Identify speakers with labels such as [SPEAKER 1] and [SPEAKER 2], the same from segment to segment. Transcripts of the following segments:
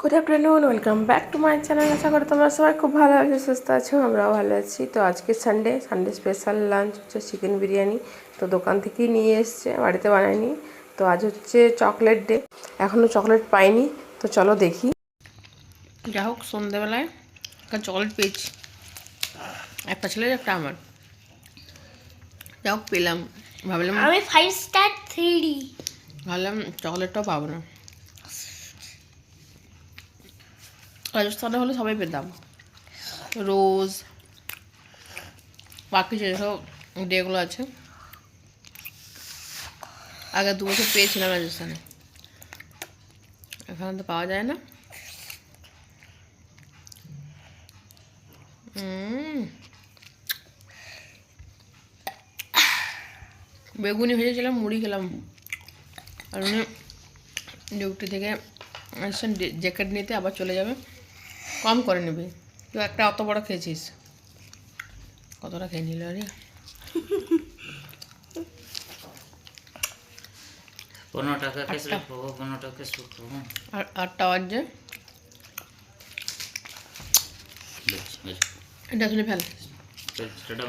[SPEAKER 1] Good afternoon welcome back to my channel আশা করি তোমরা সবাই খুব ভালো আছো সুস্থ আছো আমরাও ভালো আছি। তো আজকে সানডে সানডে স্পেশাল লাঞ্চ হচ্ছে চিকেন বিরিয়ানি। তো দোকান থেকেই নিয়ে এসছে বাড়িতে বানায়নি। তো আজ হচ্ছে চকলেট ডে এখনও চকলেট পাইনি। তো চলো দেখি। যা হোক সন্ধ্যেবেলায় একটা চকলেট পেয়েছি। একটা ছেলের একটা আমার। যা হোক পেলাম। ভাবলাম
[SPEAKER 2] আমি ফাইভ স্টার থ্রি
[SPEAKER 1] ভাবলাম চকলেটটাও পাবো না। রাজস্থানে হলে সবাই পেতাম। রোজ, বাকি যেসব ডেগুলো আছে। আগে দু বছর পেয়েছিলাম রাজস্থানে। এখানে তো পাওয়া যায় না। বেগুনি ভেজেছিলাম, মুড়ি খেলাম। আর উনি ডিউটি থেকে জ্যাকেট নিতে আবার চলে যাবে। কম করে নেবে। তুই একটা অত বড় খেয়েছিস। কতটা খেয়ে নিল আরে?
[SPEAKER 3] পনেরো টাকা পনেরো টাকা
[SPEAKER 1] আর আটটা বাজছে। এটা ফেল।
[SPEAKER 3] টাটা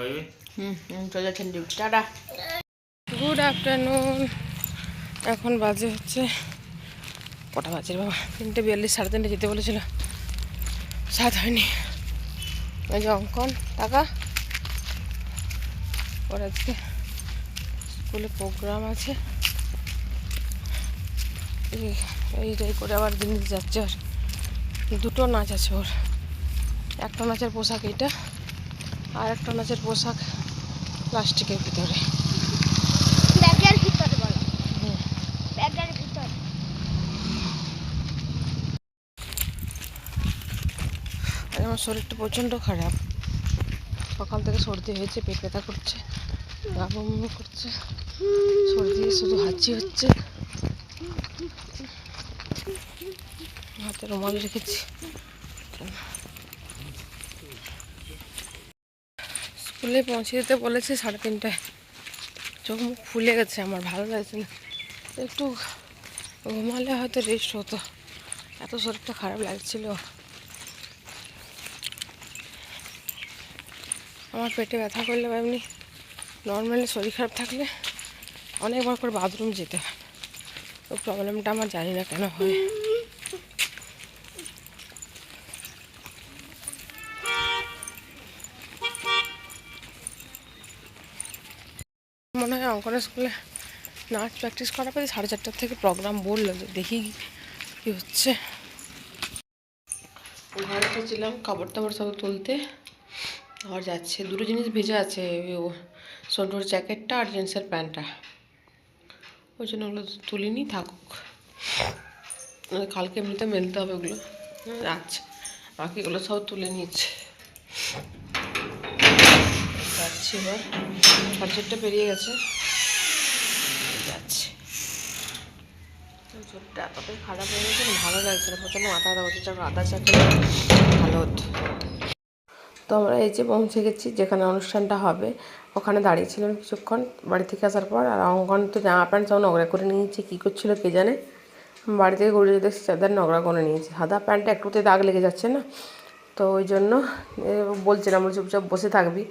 [SPEAKER 1] হুম হুম চলে যাচ্ছেন ডিউটি টাটা। গুড আফটারনুন এখন বাজে হচ্ছে কটা বাজে বাবা? তিনটে বিয়াল্লিশ সাড়ে তিনটে যেতে বলেছিল। সাত হয়নি। ওই যে অঙ্কন, টাকা? ওর আজকে স্কুলে প্রোগ্রাম আছে। এই- এইটাই করে আবার জিনিস যাচ্ছে ওর। দুটো নাচ আছে ওর। একটা নাচের পোশাক এইটা, আর একটা নাচের পোশাক প্লাস্টিকের ভিতরে
[SPEAKER 2] ব্যাগের ভিতরে বলো
[SPEAKER 1] হুম।
[SPEAKER 2] ব্যাগের ভিতরে
[SPEAKER 1] আর আমার শরীরটা প্রচণ্ড খারাপ। সকাল থেকে সর্দি হয়েছে, পেট ব্যথা করছে, গা বমি করছে, সর্দি শুধু হাঁচি হচ্ছে। হাতে রুমাল রেখেছি। স্কুলে পৌঁছে যেতে বলেছে সাড়ে তিনটায়। চোখ মুখ ফুলে গেছে, আমার ভালো লাগছে না। একটু ঘুমালে হয়তো রেস্ট হতো। এত শরীরটা খারাপ লাগছিল। আমার পেটে ব্যথা করলে বা এমনি নর্মালি শরীর খারাপ থাকলে অনেকবার করে বাথরুম যেতে হয়। তো প্রবলেমটা আমার জানি না কেন হয়। মনে হয় অঙ্কনের স্কুলে নাচ প্র্যাকটিস করার পরে সাড়ে চারটার থেকে প্রোগ্রাম বলল তো দেখি কি হচ্ছে। ঘরে ছিলাম কাপড় টাপড় সব তুলতে। আর যাচ্ছে, দুটো জিনিস ভেজে আছে সন্টুর জ্যাকেটটা আর জিন্সের প্যান্টটা। ওই জন্য ওগুলো তুলিনি, থাকুক। নাহলে কালকে এমনিতে মেলতে হবে ওগুলো। আচ্ছা। বাকিগুলো সব তুলে নিচ্ছে যাচ্ছি এবার। সাড়ে চারটে পেরিয়ে গেছে। যাচ্ছে। এতটাই খারাপ হয়ে গেছে, ভালো লাগছে না। প্রচণ্ড মাথা ব্যথা হচ্ছে আদা চা ভালো হতো। তো আমরা এই যে পৌঁছে গেছি, যেখানে অনুষ্ঠানটা হবে, ওখানে দাঁড়িয়েছিলাম কিছুক্ষণ। বাড়ি থেকে আসার পর আর অঙ্কন তো জামা প্যান্ট সব নোংরা করে নিয়েছে, কী করছিল কে জানে? বাড়ি থেকে ঘুরে যেতে চাদর নোংরা করে নিয়েছে। সাদা প্যান্টটা একটুতে দাগ লেগে যাচ্ছে না? তো ওই জন্য বলছিলাম বলে চুপচাপ বসে থাকবি।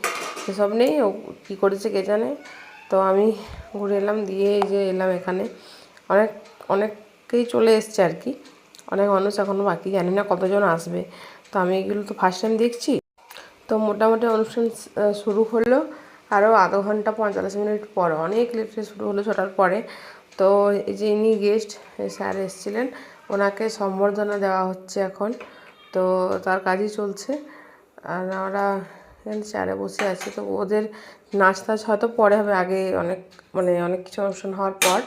[SPEAKER 1] সেসব নেই, ও কী করেছে কে জানে? তো আমি ঘুরে এলাম, দিয়ে এই যে এলাম এখানে। অনেক অনেকেই চলে এসছে আর কি। অনেক মানুষ এখনও বাকি, জানি না কতজন আসবে। তো আমি এগুলো তো ফার্স্ট টাইম দেখছি। তো মোটামুটি অনুষ্ঠান শুরু হলো আরও আধ ঘণ্টা পঁয়তাল্লিশ মিনিট পর। অনেক লেটে শুরু হলো ছটার পরে। তো এই গেস্ট স্যার এসেছিলেন, ওনাকে সম্বর্ধনা দেওয়া হচ্ছে এখন। তো তার কাজই চলছে। আর এখানে চেয়ারে বসে আছি। তো ওদের নাচ টাচ হয়তো পরে হবে, আগে অনেক মানে অনেক কিছু অনুষ্ঠান হওয়ার পর।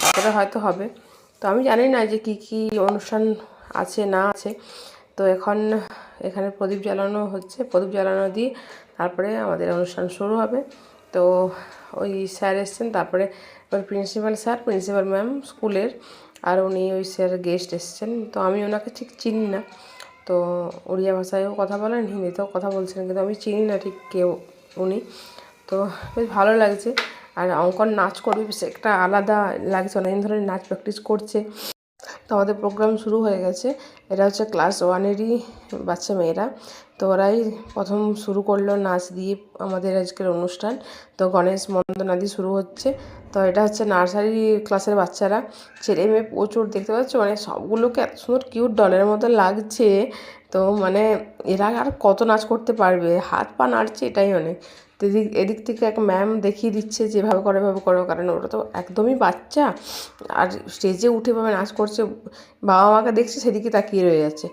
[SPEAKER 1] তারপরে হয়তো হবে। তো আমি জানি না যে কী কী অনুষ্ঠান আছে, না আছে। তো এখন এখানে প্রদীপ জ্বালানো হচ্ছে। প্রদীপ জ্বালানো দিয়ে তারপরে আমাদের অনুষ্ঠান শুরু হবে। তো ওই স্যার এসছেন, তারপরে ওই প্রিন্সিপাল স্যার, প্রিন্সিপাল ম্যাম স্কুলের, আর উনি ওই স্যার গেস্ট এসছেন। তো আমি ওনাকে ঠিক চিনি না। তো উড়িয়া ভাষায়ও কথা বলেন, হিন্দিতেও কথা বলছেন, কিন্তু আমি চিনি না ঠিক কেউ, উনি। তো বেশ ভালো লাগছে। আর অঙ্কন নাচ করবে একটা আলাদা লাগছে, অনেকদিন ধরে নাচ প্র্যাকটিস করছে। তো আমাদের প্রোগ্রাম শুরু হয়ে গেছে। এটা হচ্ছে ক্লাস ওয়ানেরই বাচ্চা মেয়েরা। তো ওরাই প্রথম শুরু করল নাচ দিয়ে আমাদের আজকের অনুষ্ঠান। তো গণেশ বন্দনাদি শুরু হচ্ছে। তো এটা হচ্ছে নার্সারি ক্লাসের বাচ্চারা। ছেলে মেয়ে প্রচুর, দেখতে পাচ্ছ? মানে সবগুলোকে এত সুন্দর কিউট ডলের মতো লাগছে। তো মানে এরা আর কত নাচ করতে পারবে? হাত পা নাড়ছে, এটাই অনেক। এদিক এদিক থেকে এক ম্যাম দেখিয়ে দিচ্ছে যেভাবে করে, এভাবে করো, কারণ ওরা তো একদমই বাচ্চা। আর স্টেজে উঠে ভাবে নাচ করছে, বাবা মাকে দেখছে, সেদিকে তাকিয়ে রয়ে যাচ্ছে।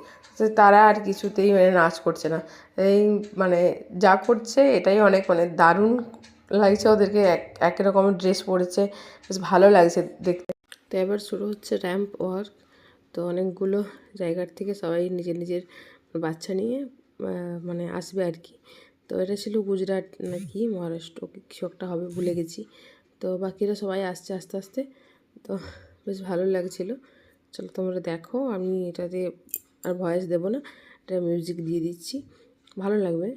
[SPEAKER 1] তারা আর কিছুতেই মানে নাচ করছে না। এই মানে যা করছে, এটাই অনেক মানে দারুণ লাগছে ওদেরকে। এক এক রকমের ড্রেস পরেছে, বেশ ভালো লাগছে দেখতে। তো এবার শুরু হচ্ছে র্যাম্প ওয়ার্ক তো অনেকগুলো জায়গার থেকে সবাই নিজের নিজের বাচ্চা নিয়ে মানে আসবে আর কি। তো এটা ছিল গুজরাট নাকি মহারাষ্ট্র কিছু একটা হবে ভুলে গেছি। তো বাকিরা সবাই আসছে আস্তে আস্তে। তো বেশ ভালো লাগছিল। চলো তোমরা দেখো, আমি এটাতে আর ভয়েস দেবো না, এটা মিউজিক দিয়ে দিচ্ছি। ভালো লাগবে।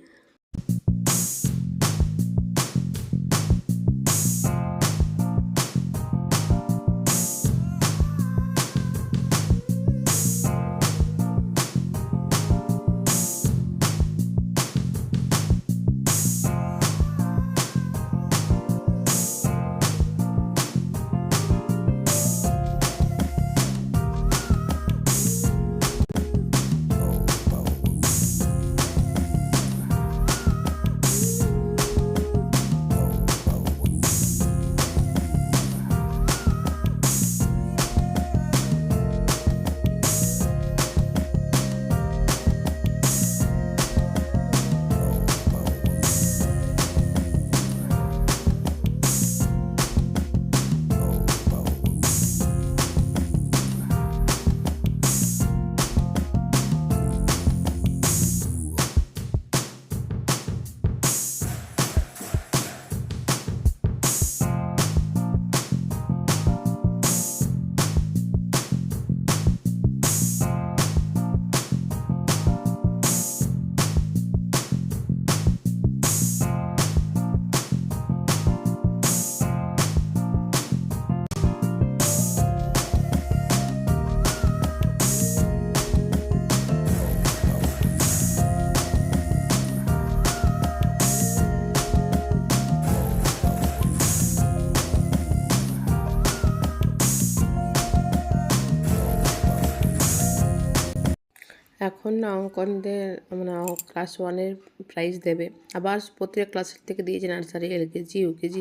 [SPEAKER 1] এখন না অঙ্কনদের মানে ক্লাস ওয়ানের প্রাইজ দেবে। আবার প্রতিটা ক্লাসের থেকে দিয়েছে নার্সারি এলকেজি ইউকেজি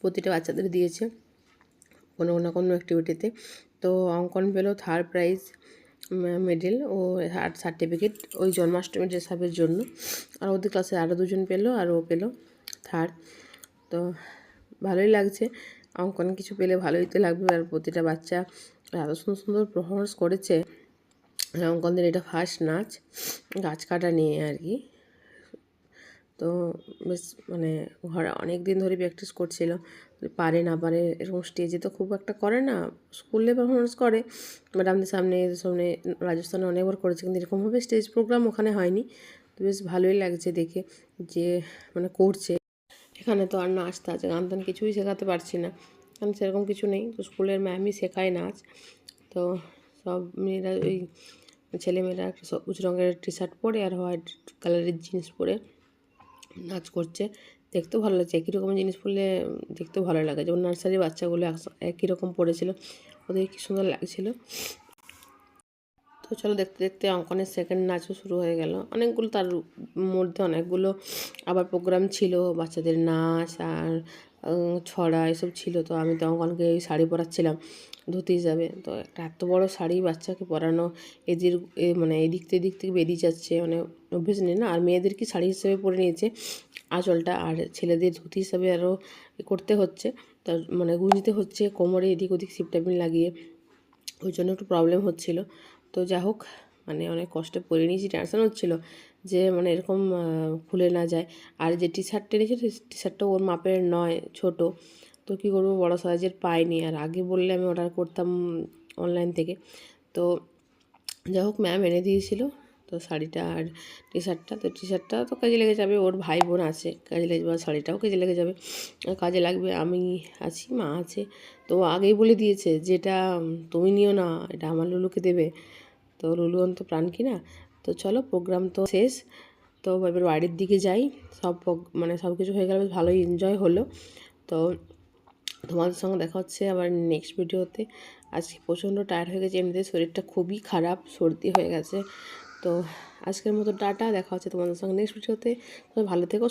[SPEAKER 1] প্রতিটা বাচ্চাদের দিয়েছে কোনো না কোনো অ্যাক্টিভিটিতে তো। অঙ্কন পেল থার্ড প্রাইজ মেডেল ও সার্টিফিকেট ওই জন্মাষ্টমী ড্রেস জন্য। আর ওদের ক্লাসে আরও দুজন পেল আর ও পেল থার্ড তো ভালোই লাগছে। অঙ্কন কিছু পেলে ভালোই তো লাগবে। আর প্রতিটা বাচ্চা এত সুন্দর সুন্দর পারফরমেন্স করেছে। অঙ্কনদের এটা ফার্স্ট নাচ, গাছ কাটা নিয়ে আর কি। তো বেশ মানে ঘরে অনেক দিন ধরে প্র্যাকটিস করছিল পারে না পারে এরকম স্টেজে তো খুব একটা করে না স্কুলে পারফরমেন্স করে। ম্যাডামদের সামনে সামনে রাজস্থানে অনেকবার করেছে, কিন্তু এরকমভাবে স্টেজ প্রোগ্রাম ওখানে হয়নি। তো বেশ ভালোই লাগছে দেখে যে মানে করছে। এখানে তো আর নাচ টাচ গান টান কিছুই শেখাতে পারছি না। কারণ সেরকম কিছু নেই, তো স্কুলের ম্যামই শেখায় নাচ। তো সব মেয়েরা ওই ছেলেমেয়েরা একটা সবুজ রঙের টি শার্ট পরে আর হোয়াইট কালারের জিন্স পরে নাচ করছে। দেখতেও ভালো লাগছে। একই রকম জিনিস পরলে দেখতেও ভালো লাগে। যেমন নার্সারি বাচ্চাগুলো একই রকম পড়েছিল ওদের কি সুন্দর লাগছিল। তো চলো দেখতে দেখতে অঙ্কনের সেকেন্ড নাচও শুরু হয়ে গেল। অনেকগুলো তার মধ্যে অনেকগুলো আবার প্রোগ্রাম ছিল। বাচ্চাদের নাচ আর ছড়া এসব ছিল, তো আমি তো অঙ্কনকে এই শাড়ি পরাচ্ছিলাম, ধুতি হিসাবে। তো একটা এত বড় শাড়ি বাচ্চাকে পরানো, এদের মানে এদিক থেকে এদিক থেকে বেরিয়ে যাচ্ছে মানে অভ্যেস নেই না। আর মেয়েদের কি শাড়ি হিসেবে পরে নিয়েছে? আঁচলটা। আর ছেলেদের ধুতি হিসাবে আরও করতে হচ্ছে। তার মানে গুঁজতে হচ্ছে, কোমরে এদিক ওদিক সিপটাপিন লাগিয়ে। ওই জন্য একটু প্রবলেম হচ্ছিল। তো যা হোক মানে অনেক কষ্টে পরে নিয়েছি টেনশন হচ্ছিল। যে মানে এরকম খুলে না যায়। আর যে টি শার্টটা নিয়েছি টি শার্টটা ওর মাপের নয়, ছোট। তো কী করব, বড়ো সাইজের পাইনি। আর আগে বললে আমি অর্ডার করতাম অনলাইন থেকে। তো যাই হোক ম্যাম এনে দিয়েছিল তো শাড়িটা আর টি। শার্টটা তো টি শার্টটা তো কাজে লেগে যাবে, ওর ভাই বোন আছে। কাজে লেগে যাবে শাড়িটাও কাজে লেগে যাবে। কাজে লাগবে, আমি আছি, মা আছে। তো আগেই বলে দিয়েছে, যেটা তুমি নিও না, এটা আমার লুলুকে দেবে। তো লুলু অন্ত প্রাণ কি না? তো চলো প্রোগ্রাম তো শেষ। তো এবার বাড়ির দিকে যাই। সব মানে সব কিছু হয়ে গেলে, বেশ ভালোই এনজয় হলো। তো তোমাদের সঙ্গে দেখা হচ্ছে আবার নেক্সট ভিডিওতে আজকে প্রচণ্ড টায়ার হয়ে গেছে, এমনিতে শরীরটা খুবই খারাপ, সর্দি হয়ে গেছে। তো আজকের মতো টাটা, দেখা হচ্ছে তোমাদের সঙ্গে নেক্সট ভিডিওতে ভালো থেকো